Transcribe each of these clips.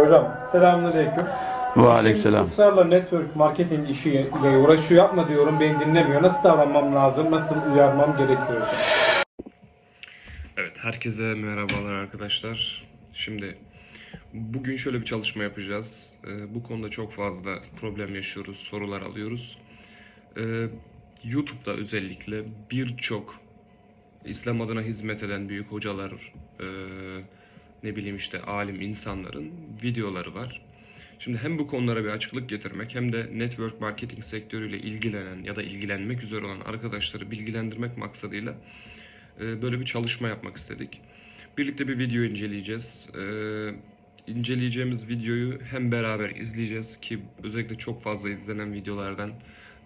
Hocam selamünaleyküm. Ve aleykümselam. Şimdi ısrarla network marketing işiyle uğraşıyor yapma diyorum beni dinlemiyor. Nasıl davranmam lazım? Nasıl uyarmam gerekiyor? Evet, herkese merhabalar arkadaşlar. Şimdi bugün şöyle bir çalışma yapacağız. Ee, bu konuda çok fazla problem yaşıyoruz, sorular alıyoruz. Ee, YouTube'da özellikle birçok İslam adına hizmet eden büyük hocalar, e, ne bileyim işte alim insanların videoları var. Şimdi hem bu konulara bir açıklık getirmek hem de network marketing sektörüyle ilgilenen ya da ilgilenmek üzere olan arkadaşları bilgilendirmek maksadıyla e, böyle bir çalışma yapmak istedik. Birlikte bir video inceleyeceğiz. E, inceleyeceğimiz videoyu hem beraber izleyeceğiz ki özellikle çok fazla izlenen videolardan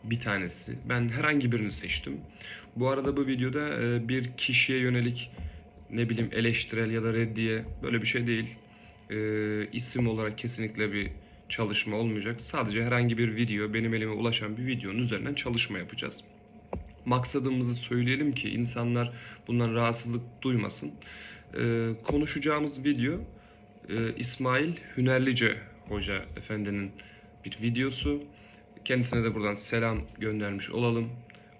bir tanesi. Ben herhangi birini seçtim. Bu arada bu videoda e, bir kişiye yönelik ne bileyim eleştirel ya da reddiye böyle bir şey değil. E, isim olarak kesinlikle bir çalışma olmayacak. Sadece herhangi bir video, benim elime ulaşan bir videonun üzerinden çalışma yapacağız maksadımızı söyleyelim ki insanlar bundan rahatsızlık duymasın. Ee, konuşacağımız video e, İsmail Hünerlice Hoca Efendi'nin bir videosu. Kendisine de buradan selam göndermiş olalım.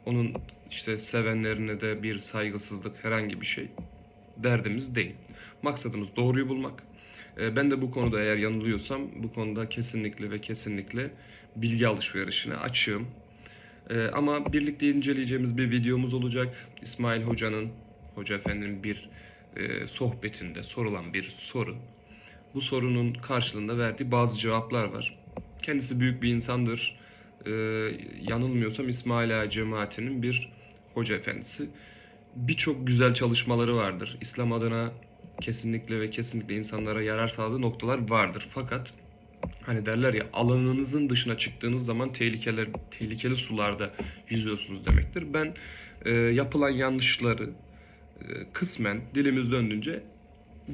Onun işte sevenlerine de bir saygısızlık herhangi bir şey derdimiz değil. Maksadımız doğruyu bulmak. Ee, Ben de bu konuda eğer yanılıyorsam bu konuda kesinlikle ve kesinlikle bilgi alışverişine açığım. Ee, ama birlikte inceleyeceğimiz bir videomuz olacak. İsmail Hoca'nın, Hoca Efendi'nin bir e, sohbetinde sorulan bir soru. Bu sorunun karşılığında verdiği bazı cevaplar var. Kendisi büyük bir insandır. Ee, yanılmıyorsam İsmail Ağa cemaatinin bir hoca efendisi. Birçok güzel çalışmaları vardır. İslam adına kesinlikle ve kesinlikle insanlara yarar sağladığı noktalar vardır. Fakat Hani derler ya alanınızın dışına çıktığınız zaman tehlikeler, tehlikeli sularda yüzüyorsunuz demektir. Ben e, yapılan yanlışları e, kısmen dilimiz döndüğünce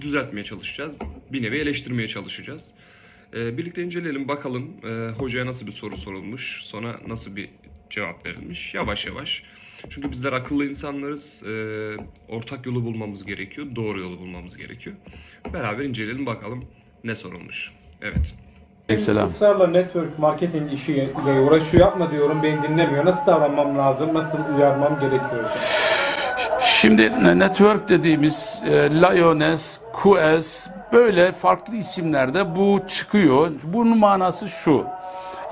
düzeltmeye çalışacağız. Bir nevi eleştirmeye çalışacağız. E, birlikte inceleyelim bakalım e, hocaya nasıl bir soru sorulmuş, sonra nasıl bir cevap verilmiş. Yavaş yavaş. Çünkü bizler akıllı insanlarız. E, ortak yolu bulmamız gerekiyor. Doğru yolu bulmamız gerekiyor. Beraber inceleyelim bakalım ne sorulmuş. Evet. Aleykümselam. Israrla network marketing işiyle uğraşıyor yapma diyorum beni dinlemiyor. Nasıl davranmam lazım? Nasıl uyarmam gerekiyor? Şimdi network dediğimiz e, Lioness, QS böyle farklı isimlerde bu çıkıyor. Bunun manası şu.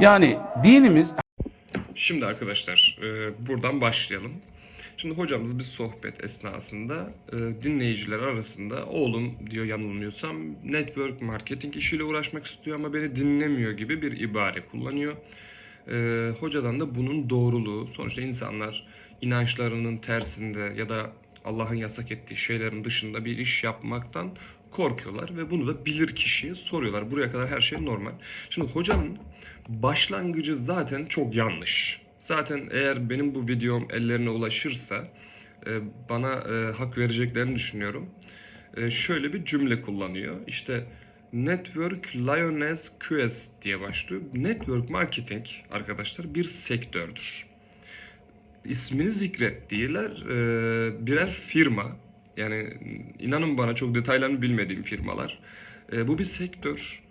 Yani dinimiz Şimdi arkadaşlar e, buradan başlayalım. Şimdi hocamız bir sohbet esnasında e, dinleyiciler arasında oğlum diyor yanılmıyorsam network marketing işiyle uğraşmak istiyor ama beni dinlemiyor gibi bir ibare kullanıyor. E, hocadan da bunun doğruluğu sonuçta insanlar inançlarının tersinde ya da Allah'ın yasak ettiği şeylerin dışında bir iş yapmaktan korkuyorlar ve bunu da bilir kişiye soruyorlar. Buraya kadar her şey normal. Şimdi hocanın başlangıcı zaten çok yanlış. Zaten eğer benim bu videom ellerine ulaşırsa e, bana e, hak vereceklerini düşünüyorum. E, Şöyle bir cümle kullanıyor. İşte Network Lioness QS diye başlıyor. Network marketing arkadaşlar bir sektördür. İsmini zikrettiğiler birer firma. Yani inanın bana çok detaylarını bilmediğim firmalar. Bu bir sektör.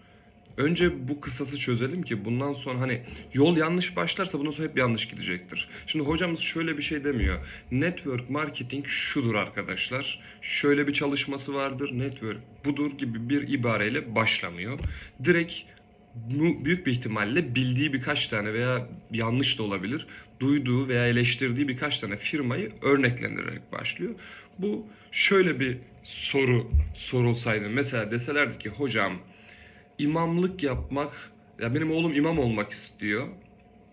Önce bu kısası çözelim ki bundan sonra hani yol yanlış başlarsa bundan sonra hep yanlış gidecektir. Şimdi hocamız şöyle bir şey demiyor. Network marketing şudur arkadaşlar. Şöyle bir çalışması vardır. Network budur gibi bir ibareyle başlamıyor. Direkt büyük bir ihtimalle bildiği birkaç tane veya yanlış da olabilir. Duyduğu veya eleştirdiği birkaç tane firmayı örneklendirerek başlıyor. Bu şöyle bir soru sorulsaydı. Mesela deselerdi ki hocam imamlık yapmak, ya benim oğlum imam olmak istiyor.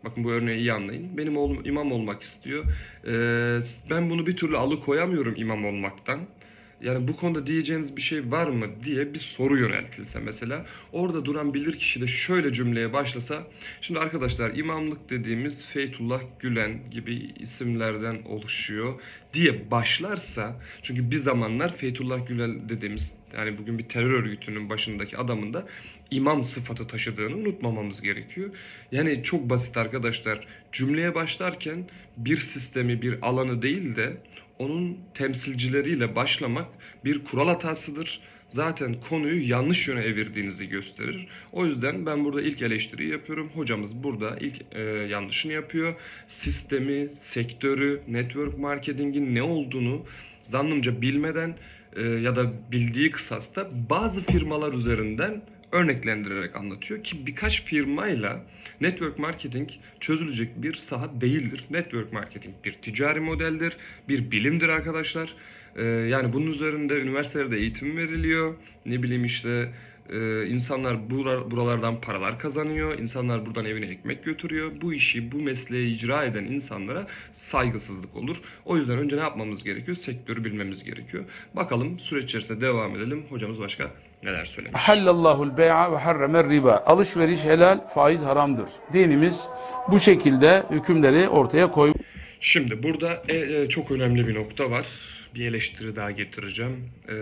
Bakın bu örneği iyi anlayın. Benim oğlum imam olmak istiyor. Ee, ben bunu bir türlü alıkoyamıyorum imam olmaktan. Yani bu konuda diyeceğiniz bir şey var mı diye bir soru yöneltilse mesela. Orada duran bilir kişi de şöyle cümleye başlasa. Şimdi arkadaşlar imamlık dediğimiz Feytullah Gülen gibi isimlerden oluşuyor diye başlarsa. Çünkü bir zamanlar Feytullah Gülen dediğimiz yani bugün bir terör örgütünün başındaki adamın da imam sıfatı taşıdığını unutmamamız gerekiyor. Yani çok basit arkadaşlar. Cümleye başlarken bir sistemi, bir alanı değil de onun temsilcileriyle başlamak bir kural hatasıdır. zaten konuyu yanlış yöne evirdiğinizi gösterir. O yüzden ben burada ilk eleştiriyi yapıyorum. Hocamız burada ilk e, yanlışını yapıyor. Sistemi, sektörü, network marketingin ne olduğunu zannımca bilmeden e, ya da bildiği kısasta bazı firmalar üzerinden örneklendirerek anlatıyor ki birkaç firmayla network marketing çözülecek bir saha değildir. Network marketing bir ticari modeldir, bir bilimdir arkadaşlar. Ee, yani bunun üzerinde üniversitelerde eğitim veriliyor. Ne bileyim işte e, insanlar bura- buralardan paralar kazanıyor. İnsanlar buradan evine ekmek götürüyor. Bu işi, bu mesleği icra eden insanlara saygısızlık olur. O yüzden önce ne yapmamız gerekiyor? Sektörü bilmemiz gerekiyor. Bakalım süreç içerisinde devam edelim. Hocamız başka neler söylemiş? Hallallahul bey'a ve harremer riba. Alışveriş helal, faiz haramdır. Dinimiz bu şekilde hükümleri ortaya koymuş. Şimdi burada e, e, çok önemli bir nokta var. Bir eleştiri daha getireceğim. Ee,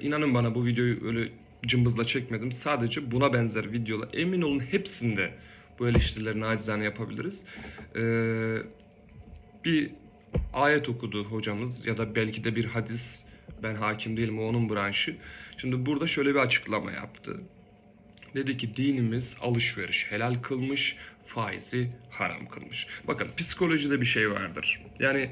inanın bana bu videoyu öyle cımbızla çekmedim. Sadece buna benzer videolar. Emin olun hepsinde bu eleştirileri nacizane yapabiliriz. Ee, bir ayet okudu hocamız ya da belki de bir hadis. Ben hakim değilim o onun branşı. Şimdi burada şöyle bir açıklama yaptı. Dedi ki dinimiz alışveriş helal kılmış, faizi haram kılmış. Bakın psikolojide bir şey vardır. Yani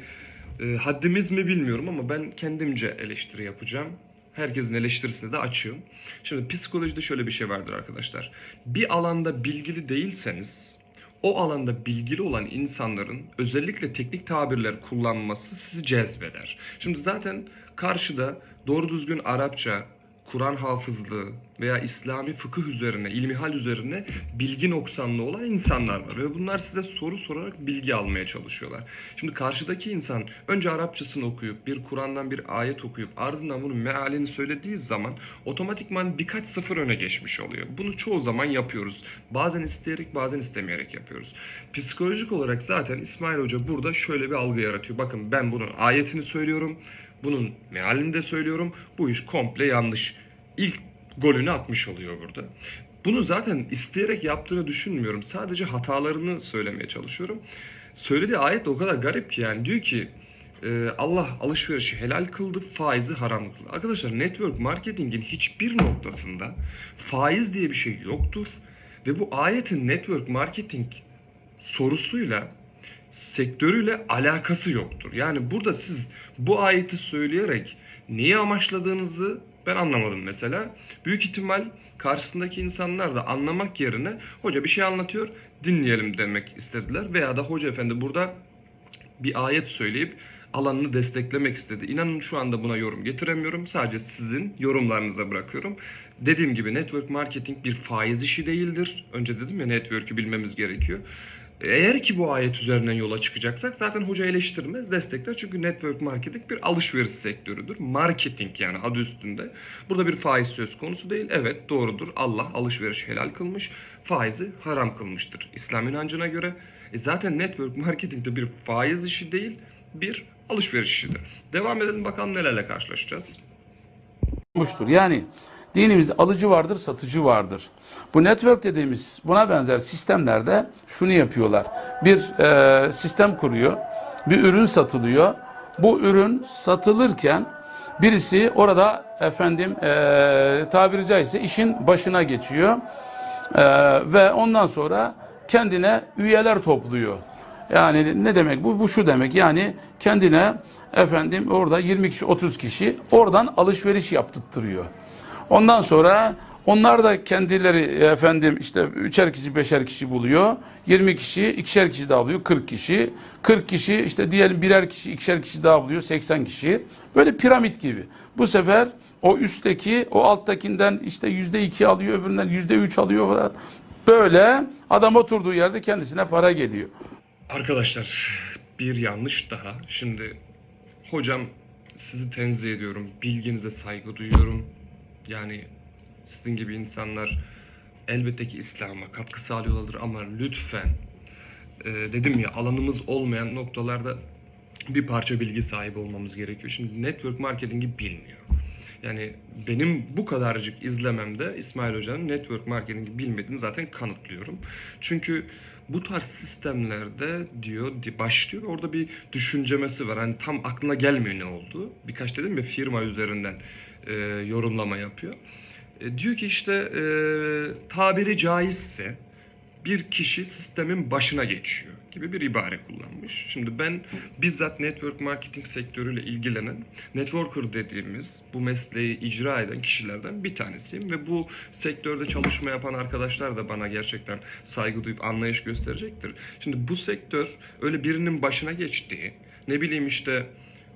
e, haddimiz mi bilmiyorum ama ben kendimce eleştiri yapacağım. Herkesin eleştirisine de açığım. Şimdi psikolojide şöyle bir şey vardır arkadaşlar. Bir alanda bilgili değilseniz o alanda bilgili olan insanların özellikle teknik tabirler kullanması sizi cezbeder. Şimdi zaten karşıda doğru düzgün Arapça, Kur'an hafızlığı veya İslami fıkıh üzerine, ilmihal üzerine bilgi noksanlı olan insanlar var. Ve bunlar size soru sorarak bilgi almaya çalışıyorlar. Şimdi karşıdaki insan önce Arapçasını okuyup, bir Kur'an'dan bir ayet okuyup ardından bunun mealini söylediği zaman otomatikman birkaç sıfır öne geçmiş oluyor. Bunu çoğu zaman yapıyoruz. Bazen isteyerek bazen istemeyerek yapıyoruz. Psikolojik olarak zaten İsmail Hoca burada şöyle bir algı yaratıyor. Bakın ben bunun ayetini söylüyorum. Bunun mealini de söylüyorum. Bu iş komple yanlış. İlk golünü atmış oluyor burada. Bunu zaten isteyerek yaptığını düşünmüyorum. Sadece hatalarını söylemeye çalışıyorum. Söylediği ayet de o kadar garip ki yani diyor ki e, Allah alışverişi helal kıldı, faizi haram kıldı. Arkadaşlar network marketingin hiçbir noktasında faiz diye bir şey yoktur. Ve bu ayetin network marketing sorusuyla sektörüyle alakası yoktur. Yani burada siz bu ayeti söyleyerek neyi amaçladığınızı ben anlamadım mesela. Büyük ihtimal karşısındaki insanlar da anlamak yerine hoca bir şey anlatıyor dinleyelim demek istediler. Veya da hoca efendi burada bir ayet söyleyip alanını desteklemek istedi. İnanın şu anda buna yorum getiremiyorum. Sadece sizin yorumlarınıza bırakıyorum. Dediğim gibi network marketing bir faiz işi değildir. Önce dedim ya network'ü bilmemiz gerekiyor. Eğer ki bu ayet üzerinden yola çıkacaksak zaten hoca eleştirmez, destekler. Çünkü network marketing bir alışveriş sektörüdür. Marketing yani adı üstünde. Burada bir faiz söz konusu değil. Evet doğrudur. Allah alışveriş helal kılmış, faizi haram kılmıştır. İslam inancına göre. E zaten network marketing de bir faiz işi değil, bir alışveriş işidir. Devam edelim bakalım nelerle karşılaşacağız. Yani dinimizde alıcı vardır, satıcı vardır. Bu network dediğimiz buna benzer sistemlerde şunu yapıyorlar. Bir e, sistem kuruyor, bir ürün satılıyor. Bu ürün satılırken birisi orada efendim e, tabiri caizse işin başına geçiyor. E, ve ondan sonra kendine üyeler topluyor. Yani ne demek bu? Bu şu demek yani kendine efendim orada 20 kişi 30 kişi oradan alışveriş yaptırtırıyor. Ondan sonra onlar da kendileri efendim işte üçer kişi beşer kişi buluyor. 20 kişi ikişer kişi daha buluyor 40 kişi. 40 kişi işte diyelim birer kişi ikişer kişi daha buluyor 80 kişi. Böyle piramit gibi. Bu sefer o üstteki o alttakinden işte yüzde iki alıyor öbüründen yüzde üç alıyor falan. Böyle adam oturduğu yerde kendisine para geliyor. Arkadaşlar bir yanlış daha. Şimdi hocam sizi tenzih ediyorum. Bilginize saygı duyuyorum. Yani sizin gibi insanlar elbette ki İslam'a katkı sağlıyorlardır ama lütfen e, dedim ya alanımız olmayan noktalarda bir parça bilgi sahibi olmamız gerekiyor. Şimdi network marketingi bilmiyor. Yani benim bu kadarcık izlememde İsmail Hoca'nın network marketingi bilmediğini zaten kanıtlıyorum. Çünkü bu tarz sistemlerde diyor di- başlıyor orada bir düşüncemesi var. Hani tam aklına gelmiyor ne oldu. Birkaç dedim ya firma üzerinden e, yorumlama yapıyor. E, diyor ki işte e, tabiri caizse bir kişi sistemin başına geçiyor gibi bir ibare kullanmış. Şimdi ben bizzat network marketing sektörüyle ilgilenen networker dediğimiz bu mesleği icra eden kişilerden bir tanesiyim ve bu sektörde çalışma yapan arkadaşlar da bana gerçekten saygı duyup anlayış gösterecektir. Şimdi bu sektör öyle birinin başına geçtiği, ne bileyim işte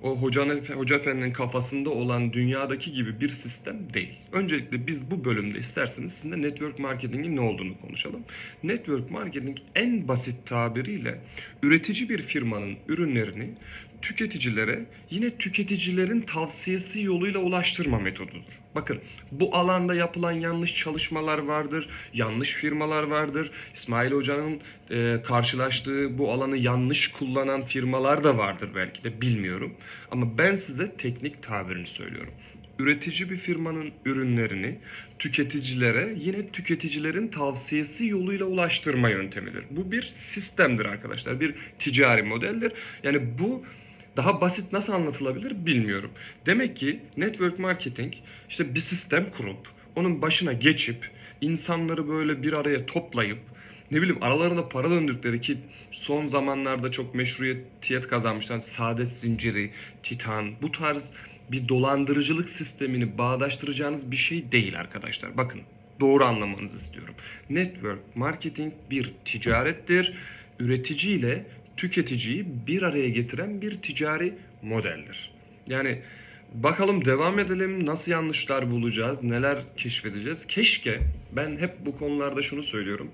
o hocanın, hoca efendinin kafasında olan dünyadaki gibi bir sistem değil. Öncelikle biz bu bölümde isterseniz sizinle network marketingin ne olduğunu konuşalım. Network marketing en basit tabiriyle üretici bir firmanın ürünlerini tüketicilere yine tüketicilerin tavsiyesi yoluyla ulaştırma metodudur. Bakın bu alanda yapılan yanlış çalışmalar vardır, yanlış firmalar vardır. İsmail Hoca'nın e, karşılaştığı bu alanı yanlış kullanan firmalar da vardır belki de bilmiyorum. Ama ben size teknik tabirini söylüyorum. Üretici bir firmanın ürünlerini tüketicilere yine tüketicilerin tavsiyesi yoluyla ulaştırma yöntemidir. Bu bir sistemdir arkadaşlar. Bir ticari modeldir. Yani bu daha basit nasıl anlatılabilir bilmiyorum. Demek ki network marketing işte bir sistem kurup onun başına geçip insanları böyle bir araya toplayıp ne bileyim aralarında para döndükleri ki son zamanlarda çok meşruiyet kazanmışlar. Saadet zinciri, Titan bu tarz bir dolandırıcılık sistemini bağdaştıracağınız bir şey değil arkadaşlar. Bakın doğru anlamanızı istiyorum. Network marketing bir ticarettir. Üretici ile tüketiciyi bir araya getiren bir ticari modeldir. Yani bakalım devam edelim nasıl yanlışlar bulacağız, neler keşfedeceğiz. Keşke ben hep bu konularda şunu söylüyorum.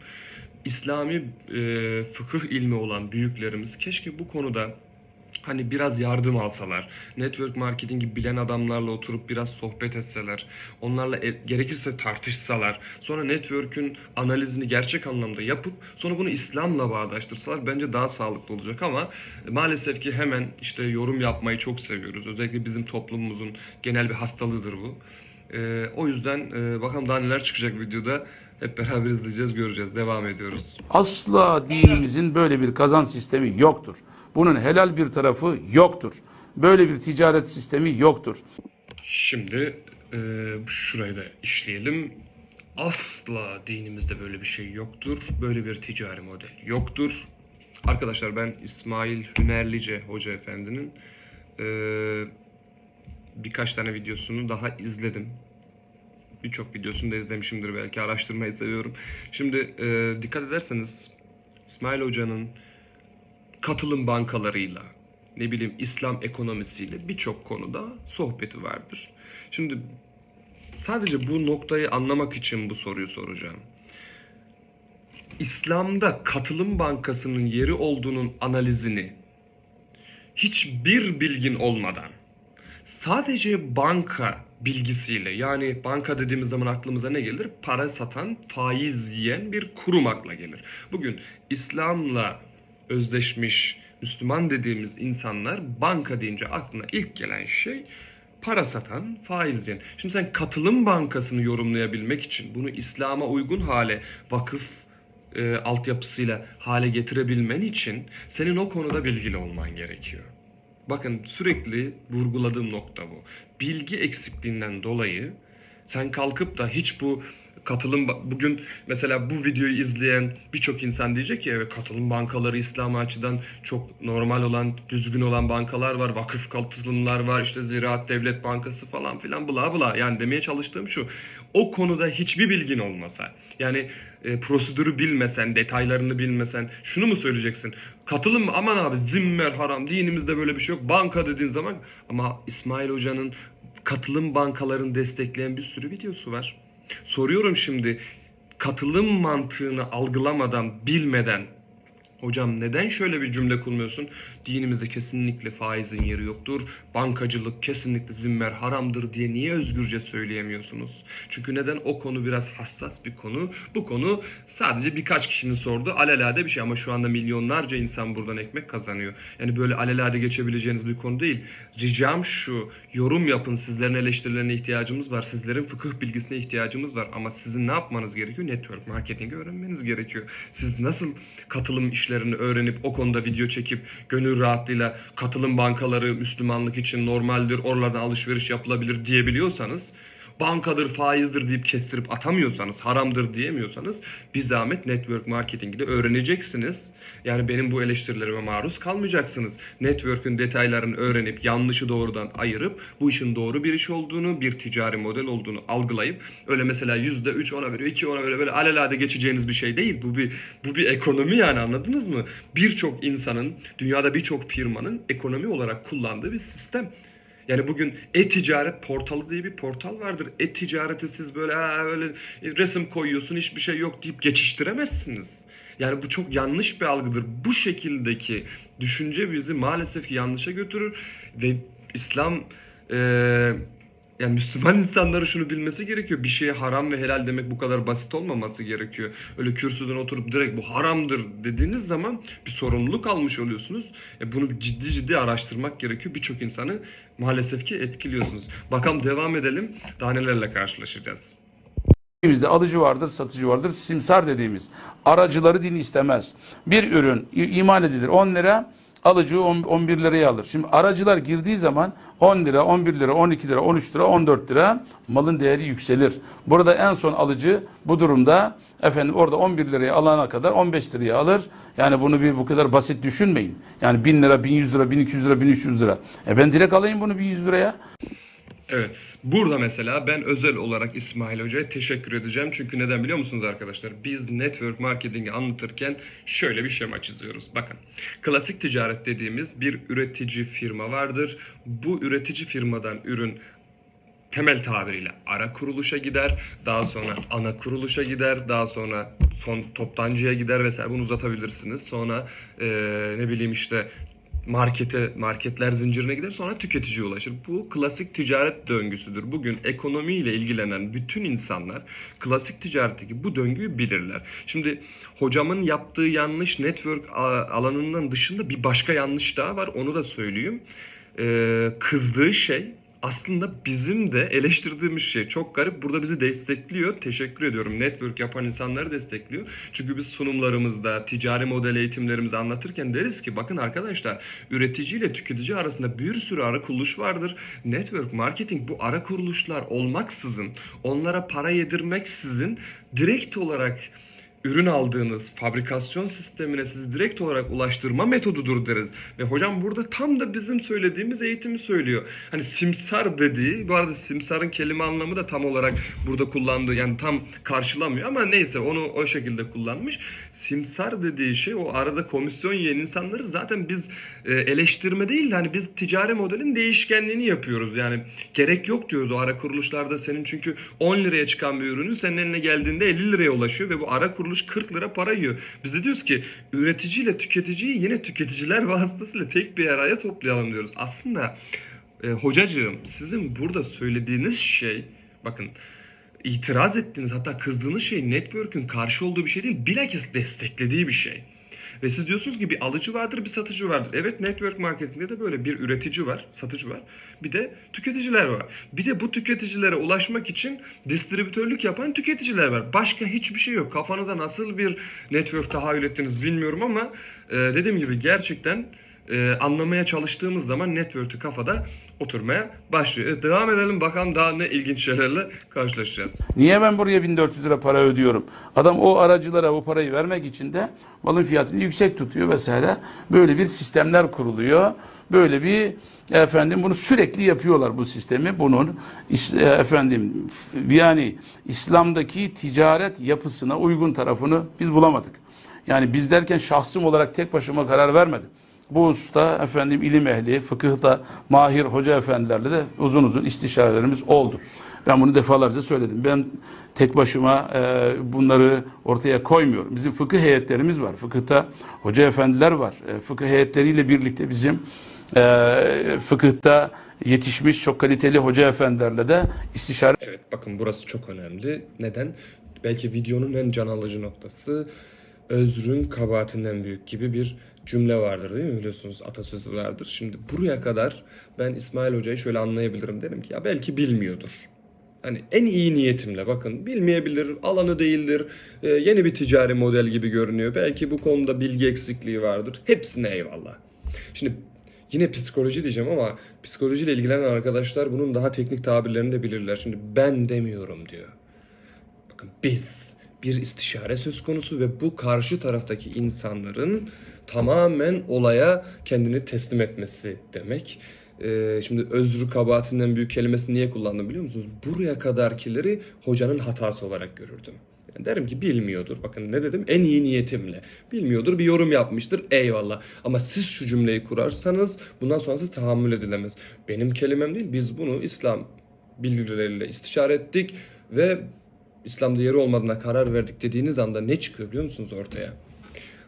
İslami e, fıkıh ilmi olan büyüklerimiz keşke bu konuda hani biraz yardım alsalar, network marketingi bilen adamlarla oturup biraz sohbet etseler, onlarla e- gerekirse tartışsalar, sonra network'ün analizini gerçek anlamda yapıp sonra bunu İslam'la bağdaştırsalar bence daha sağlıklı olacak ama maalesef ki hemen işte yorum yapmayı çok seviyoruz. Özellikle bizim toplumumuzun genel bir hastalığıdır bu. Ee, o yüzden e, bakalım daha neler çıkacak videoda. Hep beraber izleyeceğiz, göreceğiz. Devam ediyoruz. Asla dinimizin böyle bir kazanç sistemi yoktur. Bunun helal bir tarafı yoktur. Böyle bir ticaret sistemi yoktur. Şimdi e, şurayı da işleyelim. Asla dinimizde böyle bir şey yoktur. Böyle bir ticari model yoktur. Arkadaşlar ben İsmail Hünerlice Hoca Efendi'nin e, birkaç tane videosunu daha izledim. Birçok videosunu da izlemişimdir belki. Araştırmayı seviyorum. Şimdi e, dikkat ederseniz İsmail Hoca'nın katılım bankalarıyla, ne bileyim İslam ekonomisiyle birçok konuda sohbeti vardır. Şimdi sadece bu noktayı anlamak için bu soruyu soracağım. İslam'da katılım bankasının yeri olduğunun analizini hiçbir bilgin olmadan sadece banka bilgisiyle yani banka dediğimiz zaman aklımıza ne gelir? Para satan, faiz yiyen bir kurum akla gelir. Bugün İslam'la özdeşmiş Müslüman dediğimiz insanlar banka deyince aklına ilk gelen şey para satan, faiz yiyen. Şimdi sen katılım bankasını yorumlayabilmek için bunu İslam'a uygun hale vakıf e, altyapısıyla hale getirebilmen için senin o konuda bilgili olman gerekiyor. Bakın sürekli vurguladığım nokta bu. Bilgi eksikliğinden dolayı sen kalkıp da hiç bu katılım bugün mesela bu videoyu izleyen birçok insan diyecek ki evet katılım bankaları İslam açıdan çok normal olan, düzgün olan bankalar var. Vakıf katılımlar var. işte Ziraat Devlet Bankası falan filan bla bla. Yani demeye çalıştığım şu. O konuda hiçbir bilgin olmasa yani e, prosedürü bilmesen, detaylarını bilmesen şunu mu söyleyeceksin? Katılım? Aman abi zimmer haram. Dinimizde böyle bir şey yok. Banka dediğin zaman ama İsmail Hoca'nın katılım bankalarını destekleyen bir sürü videosu var. Soruyorum şimdi katılım mantığını algılamadan, bilmeden Hocam neden şöyle bir cümle kurmuyorsun? Dinimizde kesinlikle faizin yeri yoktur. Bankacılık kesinlikle zimmer haramdır diye niye özgürce söyleyemiyorsunuz? Çünkü neden o konu biraz hassas bir konu. Bu konu sadece birkaç kişinin sorduğu alelade bir şey ama şu anda milyonlarca insan buradan ekmek kazanıyor. Yani böyle alelade geçebileceğiniz bir konu değil. Ricam şu yorum yapın sizlerin eleştirilerine ihtiyacımız var. Sizlerin fıkıh bilgisine ihtiyacımız var ama sizin ne yapmanız gerekiyor? Network marketingi öğrenmeniz gerekiyor. Siz nasıl katılım işlemi işlerini öğrenip o konuda video çekip gönül rahatlığıyla katılım bankaları Müslümanlık için normaldir, oralardan alışveriş yapılabilir diyebiliyorsanız bankadır, faizdir deyip kestirip atamıyorsanız, haramdır diyemiyorsanız bir zahmet network marketingi de öğreneceksiniz. Yani benim bu eleştirilerime maruz kalmayacaksınız. Network'ün detaylarını öğrenip yanlışı doğrudan ayırıp bu işin doğru bir iş olduğunu, bir ticari model olduğunu algılayıp öyle mesela yüzde üç ona veriyor, iki ona veriyor böyle alelade geçeceğiniz bir şey değil. Bu bir bu bir ekonomi yani anladınız mı? Birçok insanın, dünyada birçok firmanın ekonomi olarak kullandığı bir sistem. Yani bugün e-ticaret portalı diye bir portal vardır. E-ticareti siz böyle "Aa, öyle resim koyuyorsun hiçbir şey yok deyip geçiştiremezsiniz. Yani bu çok yanlış bir algıdır. Bu şekildeki düşünce bizi maalesef yanlışa götürür ve İslam eee yani Müslüman insanların şunu bilmesi gerekiyor. Bir şeye haram ve helal demek bu kadar basit olmaması gerekiyor. Öyle kürsüden oturup direkt bu haramdır dediğiniz zaman bir sorumluluk almış oluyorsunuz. E bunu ciddi ciddi araştırmak gerekiyor. Birçok insanı maalesef ki etkiliyorsunuz. Bakalım devam edelim. Daha nelerle karşılaşacağız. Bizde alıcı vardır, satıcı vardır. Simsar dediğimiz aracıları din istemez. Bir ürün imal edilir 10 lira, alıcı on- 11 liraya alır. Şimdi aracılar girdiği zaman 10 lira, 11 lira, 12 lira, 13 lira, 14 lira malın değeri yükselir. Burada en son alıcı bu durumda efendim orada 11 liraya alana kadar 15 liraya alır. Yani bunu bir bu kadar basit düşünmeyin. Yani 1000 lira, 1100 lira, 1200 lira, 1300 lira. E ben direkt alayım bunu 1100 liraya. Evet. Burada mesela ben özel olarak İsmail Hoca'ya teşekkür edeceğim. Çünkü neden biliyor musunuz arkadaşlar? Biz network marketingi anlatırken şöyle bir şema çiziyoruz. Bakın. Klasik ticaret dediğimiz bir üretici firma vardır. Bu üretici firmadan ürün temel tabiriyle ara kuruluşa gider, daha sonra ana kuruluşa gider, daha sonra son toptancıya gider vesaire bunu uzatabilirsiniz. Sonra eee, ne bileyim işte markete, marketler zincirine gider sonra tüketiciye ulaşır. Bu klasik ticaret döngüsüdür. Bugün ekonomiyle ilgilenen bütün insanlar klasik ticaretteki bu döngüyü bilirler. Şimdi hocamın yaptığı yanlış network alanından dışında bir başka yanlış daha var. Onu da söyleyeyim. Ee, kızdığı şey aslında bizim de eleştirdiğimiz şey çok garip. Burada bizi destekliyor. Teşekkür ediyorum. Network yapan insanları destekliyor. Çünkü biz sunumlarımızda, ticari model eğitimlerimizi anlatırken deriz ki bakın arkadaşlar üretici ile tüketici arasında bir sürü ara kuruluş vardır. Network marketing bu ara kuruluşlar olmaksızın, onlara para yedirmeksizin direkt olarak ürün aldığınız fabrikasyon sistemine sizi direkt olarak ulaştırma metodudur deriz. Ve hocam burada tam da bizim söylediğimiz eğitimi söylüyor. Hani simsar dediği, bu arada simsarın kelime anlamı da tam olarak burada kullandığı yani tam karşılamıyor ama neyse onu o şekilde kullanmış. Simsar dediği şey o arada komisyon yiyen insanları zaten biz e, eleştirme değil de hani biz ticari modelin değişkenliğini yapıyoruz. Yani gerek yok diyoruz o ara kuruluşlarda senin çünkü 10 liraya çıkan bir ürünün senin eline geldiğinde 50 liraya ulaşıyor ve bu ara kuruluş 40 lira para yiyor. Biz de diyoruz ki üreticiyle tüketiciyi yine tüketiciler vasıtasıyla tek bir araya toplayalım diyoruz. Aslında e, hocacığım sizin burada söylediğiniz şey bakın itiraz ettiğiniz hatta kızdığınız şey network'ün karşı olduğu bir şey değil bilakis desteklediği bir şey. Ve siz diyorsunuz ki bir alıcı vardır bir satıcı vardır. Evet network marketingde de böyle bir üretici var, satıcı var. Bir de tüketiciler var. Bir de bu tüketicilere ulaşmak için distribütörlük yapan tüketiciler var. Başka hiçbir şey yok. Kafanıza nasıl bir network tahayyül ettiniz bilmiyorum ama e, dediğim gibi gerçekten e, anlamaya çalıştığımız zaman network'ü kafada oturmaya başlıyor. Evet, devam edelim bakalım daha ne ilginç şeylerle karşılaşacağız. Niye ben buraya 1400 lira para ödüyorum? Adam o aracılara o parayı vermek için de malın fiyatını yüksek tutuyor vesaire. Böyle bir sistemler kuruluyor. Böyle bir efendim bunu sürekli yapıyorlar bu sistemi. Bunun e, efendim yani İslam'daki ticaret yapısına uygun tarafını biz bulamadık. Yani biz derken şahsım olarak tek başıma karar vermedim. Bu hususta efendim ilim ehli, fıkıhta mahir hoca efendilerle de uzun uzun istişarelerimiz oldu. Ben bunu defalarca söyledim. Ben tek başıma e, bunları ortaya koymuyorum. Bizim fıkıh heyetlerimiz var. Fıkıhta hoca efendiler var. E, fıkıh heyetleriyle birlikte bizim e, fıkıhta yetişmiş çok kaliteli hoca efendilerle de istişare Evet bakın burası çok önemli. Neden? Belki videonun en can alıcı noktası özrün kabahatinden büyük gibi bir cümle vardır değil mi? Biliyorsunuz atasözü vardır. Şimdi buraya kadar ben İsmail Hoca'yı şöyle anlayabilirim. Dedim ki ya belki bilmiyordur. Hani en iyi niyetimle bakın bilmeyebilir, alanı değildir, e, yeni bir ticari model gibi görünüyor. Belki bu konuda bilgi eksikliği vardır. Hepsine eyvallah. Şimdi yine psikoloji diyeceğim ama psikolojiyle ilgilenen arkadaşlar bunun daha teknik tabirlerini de bilirler. Şimdi ben demiyorum diyor. Bakın biz bir istişare söz konusu ve bu karşı taraftaki insanların tamamen olaya kendini teslim etmesi demek. Ee, şimdi özrü kabahatinden büyük kelimesini niye kullandım biliyor musunuz? Buraya kadarkileri hocanın hatası olarak görürdüm. Yani derim ki bilmiyordur. Bakın ne dedim? En iyi niyetimle. Bilmiyordur bir yorum yapmıştır. Eyvallah. Ama siz şu cümleyi kurarsanız bundan sonrası tahammül edilemez. Benim kelimem değil. Biz bunu İslam bilgileriyle istişare ettik ve İslam'da yeri olmadığına karar verdik dediğiniz anda ne çıkıyor biliyor musunuz ortaya?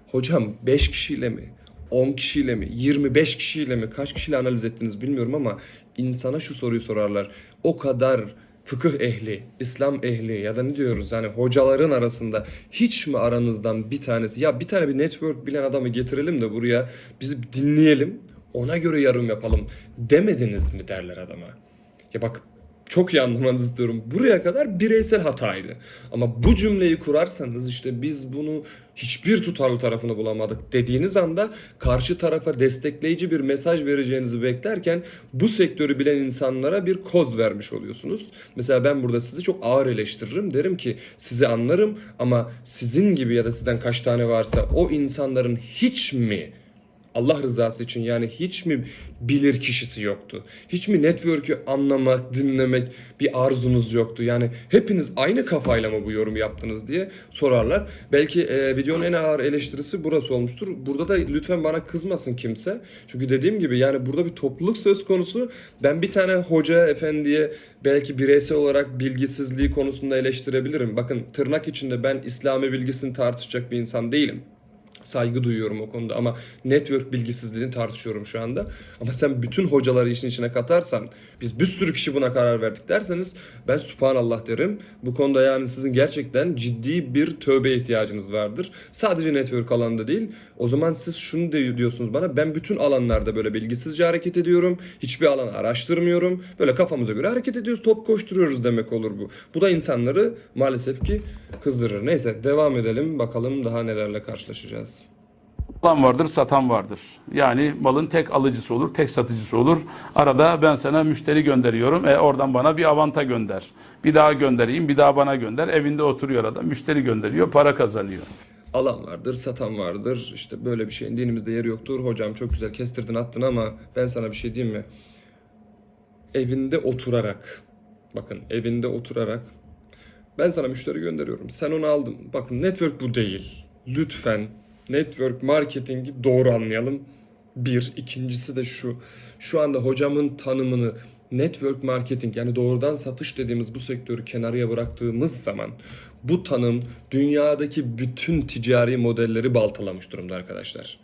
Hocam 5 kişiyle mi? 10 kişiyle mi? 25 kişiyle mi? Kaç kişiyle analiz ettiniz bilmiyorum ama insana şu soruyu sorarlar. O kadar fıkıh ehli, İslam ehli ya da ne diyoruz yani hocaların arasında hiç mi aranızdan bir tanesi ya bir tane bir network bilen adamı getirelim de buraya bizi dinleyelim ona göre yorum yapalım demediniz mi derler adama. Ya bak çok iyi anlamanızı istiyorum. Buraya kadar bireysel hataydı. Ama bu cümleyi kurarsanız işte biz bunu hiçbir tutarlı tarafını bulamadık dediğiniz anda karşı tarafa destekleyici bir mesaj vereceğinizi beklerken bu sektörü bilen insanlara bir koz vermiş oluyorsunuz. Mesela ben burada sizi çok ağır eleştiririm. Derim ki sizi anlarım ama sizin gibi ya da sizden kaç tane varsa o insanların hiç mi Allah rızası için yani hiç mi bilir kişisi yoktu? Hiç mi network'ü anlamak, dinlemek bir arzunuz yoktu? Yani hepiniz aynı kafayla mı bu yorumu yaptınız diye sorarlar. Belki e, videonun en ağır eleştirisi burası olmuştur. Burada da lütfen bana kızmasın kimse. Çünkü dediğim gibi yani burada bir topluluk söz konusu. Ben bir tane hoca efendiye belki bireysel olarak bilgisizliği konusunda eleştirebilirim. Bakın tırnak içinde ben İslami bilgisini tartışacak bir insan değilim saygı duyuyorum o konuda ama network bilgisizliğini tartışıyorum şu anda. Ama sen bütün hocaları işin içine katarsan biz bir sürü kişi buna karar verdik derseniz ben subhanallah derim. Bu konuda yani sizin gerçekten ciddi bir tövbe ihtiyacınız vardır. Sadece network alanında değil. O zaman siz şunu diyorsunuz bana ben bütün alanlarda böyle bilgisizce hareket ediyorum. Hiçbir alan araştırmıyorum. Böyle kafamıza göre hareket ediyoruz. Top koşturuyoruz demek olur bu. Bu da insanları maalesef ki kızdırır. Neyse devam edelim. Bakalım daha nelerle karşılaşacağız. Alan vardır, satan vardır. Yani malın tek alıcısı olur, tek satıcısı olur. Arada ben sana müşteri gönderiyorum. E oradan bana bir avanta gönder. Bir daha göndereyim, bir daha bana gönder. Evinde oturuyor adam. Müşteri gönderiyor, para kazanıyor. alan vardır, satan vardır. İşte böyle bir şeyin dinimizde yeri yoktur. Hocam çok güzel kestirdin attın ama ben sana bir şey diyeyim mi? Evinde oturarak, bakın evinde oturarak ben sana müşteri gönderiyorum. Sen onu aldın. Bakın network bu değil. Lütfen network marketingi doğru anlayalım. Bir. ikincisi de şu. Şu anda hocamın tanımını network marketing yani doğrudan satış dediğimiz bu sektörü kenarıya bıraktığımız zaman bu tanım dünyadaki bütün ticari modelleri baltalamış durumda arkadaşlar.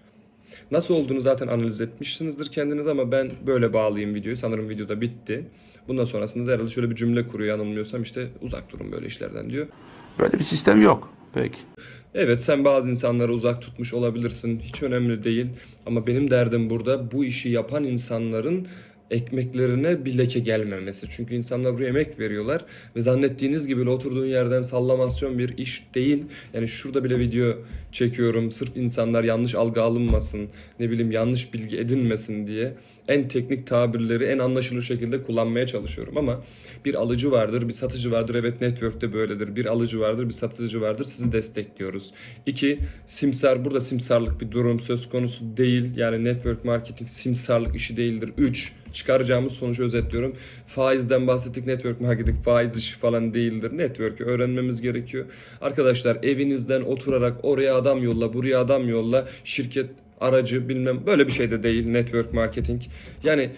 Nasıl olduğunu zaten analiz etmişsinizdir kendiniz ama ben böyle bağlayayım videoyu. Sanırım videoda bitti. Bundan sonrasında da herhalde şöyle bir cümle kuruyor yanılmıyorsam işte uzak durun böyle işlerden diyor. Böyle bir sistem yok. Peki. Evet sen bazı insanları uzak tutmuş olabilirsin. Hiç önemli değil. Ama benim derdim burada bu işi yapan insanların ekmeklerine bir leke gelmemesi. Çünkü insanlar buraya emek veriyorlar ve zannettiğiniz gibi oturduğun yerden sallamasyon bir iş değil. Yani şurada bile video çekiyorum sırf insanlar yanlış algı alınmasın, ne bileyim yanlış bilgi edinmesin diye en teknik tabirleri en anlaşılır şekilde kullanmaya çalışıyorum ama bir alıcı vardır, bir satıcı vardır. Evet network'te böyledir. Bir alıcı vardır, bir satıcı vardır. Sizi destekliyoruz. İki, simsar. Burada simsarlık bir durum söz konusu değil. Yani network marketing simsarlık işi değildir. Üç, çıkaracağımız sonucu özetliyorum. Faizden bahsettik. Network marketing faiz işi falan değildir. Network'ü öğrenmemiz gerekiyor. Arkadaşlar evinizden oturarak oraya adam yolla, buraya adam yolla. Şirket aracı bilmem böyle bir şey de değil network marketing. Yani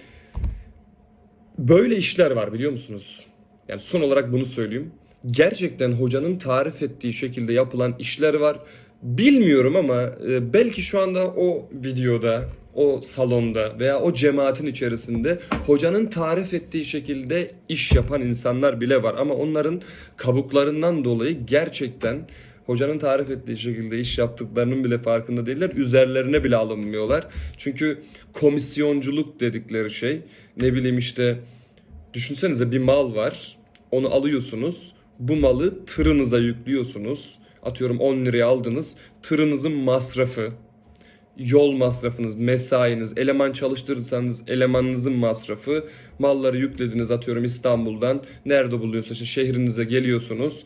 böyle işler var biliyor musunuz? Yani son olarak bunu söyleyeyim. Gerçekten hocanın tarif ettiği şekilde yapılan işler var. Bilmiyorum ama e, belki şu anda o videoda, o salonda veya o cemaatin içerisinde hocanın tarif ettiği şekilde iş yapan insanlar bile var. Ama onların kabuklarından dolayı gerçekten hocanın tarif ettiği şekilde iş yaptıklarının bile farkında değiller. Üzerlerine bile alınmıyorlar. Çünkü komisyonculuk dedikleri şey ne bileyim işte düşünsenize bir mal var. Onu alıyorsunuz. Bu malı tırınıza yüklüyorsunuz. Atıyorum 10 liraya aldınız. Tırınızın masrafı, yol masrafınız, mesainiz, eleman çalıştırırsanız elemanınızın masrafı, malları yüklediniz atıyorum İstanbul'dan. Nerede buluyorsa işte şehrinize geliyorsunuz.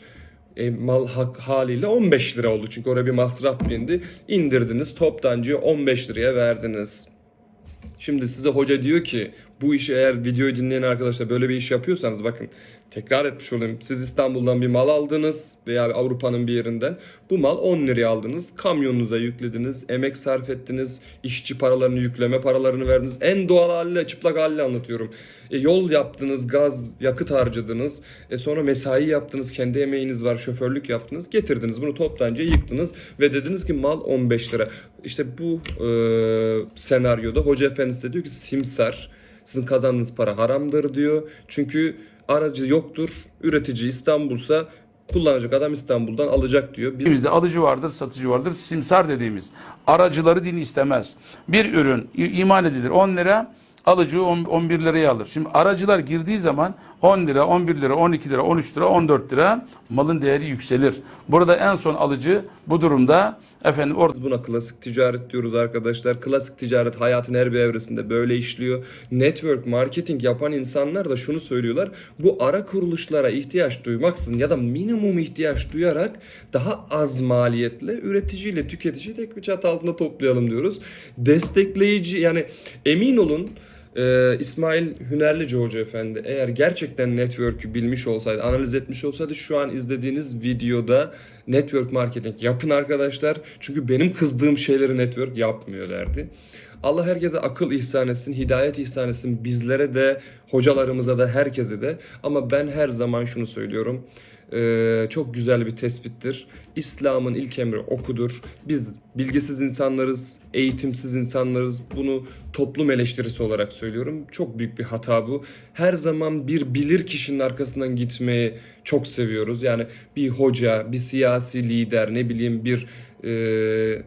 E, mal hak, haliyle 15 lira oldu çünkü oraya bir masraf bindi. İndirdiniz toptancıya 15 liraya verdiniz. Şimdi size hoca diyor ki bu işi eğer videoyu dinleyen arkadaşlar böyle bir iş yapıyorsanız bakın tekrar etmiş olayım. Siz İstanbul'dan bir mal aldınız veya Avrupa'nın bir yerinden. Bu mal 10 liraya aldınız. Kamyonunuza yüklediniz. Emek sarf ettiniz. işçi paralarını, yükleme paralarını verdiniz. En doğal haliyle, çıplak haliyle anlatıyorum. E, yol yaptınız, gaz, yakıt harcadınız. E, sonra mesai yaptınız, kendi emeğiniz var, şoförlük yaptınız. Getirdiniz bunu toptancıya yıktınız ve dediniz ki mal 15 lira. İşte bu e, senaryoda hoca efendisi de diyor ki simsar. Sizin kazandığınız para haramdır diyor. Çünkü aracı yoktur. Üretici İstanbul'sa kullanacak adam İstanbul'dan alacak diyor. Biz Bizde alıcı vardır, satıcı vardır. Simsar dediğimiz aracıları din istemez. Bir ürün imal edilir 10 lira, alıcı on- 11 liraya alır. Şimdi aracılar girdiği zaman 10 lira, 11 lira, 12 lira, 13 lira, 14 lira malın değeri yükselir. Burada en son alıcı bu durumda efendim orada buna klasik ticaret diyoruz arkadaşlar. Klasik ticaret hayatın her bir evresinde böyle işliyor. Network marketing yapan insanlar da şunu söylüyorlar. Bu ara kuruluşlara ihtiyaç duymaksızın ya da minimum ihtiyaç duyarak daha az maliyetle üreticiyle tüketici tek bir çatı altında toplayalım diyoruz. Destekleyici yani emin olun ee, İsmail Hünerlici Hoca Efendi eğer gerçekten network'ü bilmiş olsaydı, analiz etmiş olsaydı şu an izlediğiniz videoda network marketing yapın arkadaşlar. Çünkü benim kızdığım şeyleri network yapmıyor derdi. Allah herkese akıl ihsan etsin, hidayet ihsan etsin bizlere de, hocalarımıza da, herkese de. Ama ben her zaman şunu söylüyorum. Ee, çok güzel bir tespittir. İslam'ın ilk emri okudur. Biz bilgisiz insanlarız, eğitimsiz insanlarız. Bunu toplum eleştirisi olarak söylüyorum. Çok büyük bir hata bu. Her zaman bir bilir kişinin arkasından gitmeyi çok seviyoruz. Yani bir hoca, bir siyasi lider, ne bileyim bir e,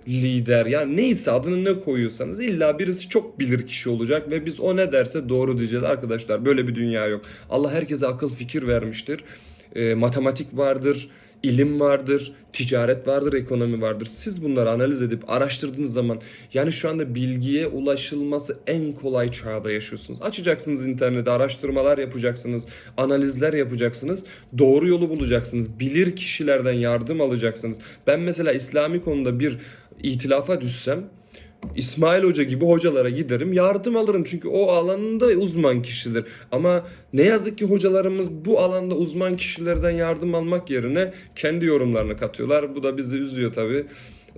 lider yani neyse adını ne koyuyorsanız illa birisi çok bilir kişi olacak ve biz o ne derse doğru diyeceğiz arkadaşlar böyle bir dünya yok. Allah herkese akıl fikir vermiştir. E, matematik vardır, ilim vardır, ticaret vardır, ekonomi vardır. Siz bunları analiz edip araştırdığınız zaman yani şu anda bilgiye ulaşılması en kolay çağda yaşıyorsunuz. Açacaksınız internette araştırmalar yapacaksınız, analizler yapacaksınız, doğru yolu bulacaksınız, bilir kişilerden yardım alacaksınız. Ben mesela İslami konuda bir itilafa düşsem İsmail Hoca gibi hocalara giderim yardım alırım çünkü o alanında uzman kişidir. Ama ne yazık ki hocalarımız bu alanda uzman kişilerden yardım almak yerine kendi yorumlarını katıyorlar. Bu da bizi üzüyor tabii.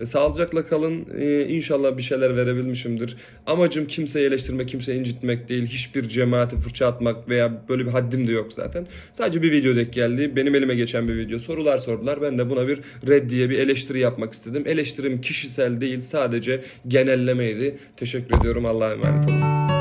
E, Sağlıcakla kalın. E, İnşallah bir şeyler verebilmişimdir. Amacım kimseyi eleştirmek, kimseyi incitmek değil. Hiçbir cemaati fırça atmak veya böyle bir haddim de yok zaten. Sadece bir video denk geldi. Benim elime geçen bir video. Sorular sordular. Ben de buna bir reddiye, bir eleştiri yapmak istedim. Eleştirim kişisel değil, sadece genellemeydi. Teşekkür ediyorum. Allah'a emanet olun.